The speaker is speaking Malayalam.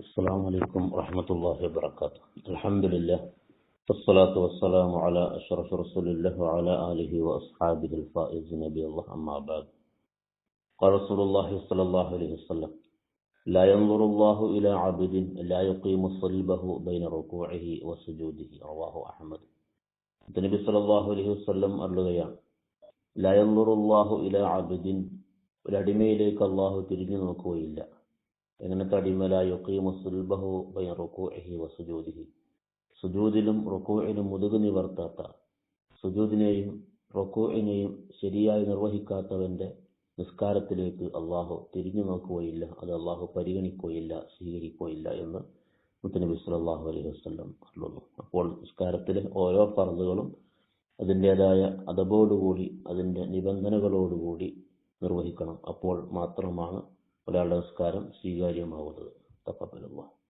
السلام عليكم ورحمة الله وبركاته الحمد لله والصلاة والسلام على أشرف رسول الله وعلى آله وأصحابه الفائزين بالله أما بعد قال رسول الله صلى الله عليه وسلم لا ينظر الله إلى عبد لا يقيم صلبه بين ركوعه وسجوده رواه أحمد النبي صلى الله عليه وسلم അരുളുകയാണ് لا ينظر الله إلى عبد ഒരടിമയിലേക്ക് അള്ളാഹു തിരിഞ്ഞു നോക്കുകയില്ല എങ്ങനത്തെ വസുജൂദിഹി സുജൂദിലും റുക്കോയിലും മുതുകു നിവർത്താത്ത സുജൂദിനെയും റൊക്കോയിനെയും ശരിയായി നിർവഹിക്കാത്തവന്റെ നിസ്കാരത്തിലേക്ക് അള്ളാഹു തിരിഞ്ഞു നോക്കുകയില്ല അത് അള്ളാഹു പരിഗണിക്കുകയില്ല സ്വീകരിക്കുകയില്ല എന്ന് മുത്തനബി സല്ലല്ലാഹു അലൈഹി വസ്ലം പറയുന്നു അപ്പോൾ നിസ്കാരത്തിലെ ഓരോ ഫർദുകളും അതിന്റെതായ അതബോടുകൂടി അതിന്റെ നിബന്ധനകളോടുകൂടി നിർവഹിക്കണം. അപ്പോൾ മാത്രമാണ് ഒരാളുടെ നിസ്കാരം സ്വീകാര്യമാവുന്നത് തക്കപ്പലുള്ള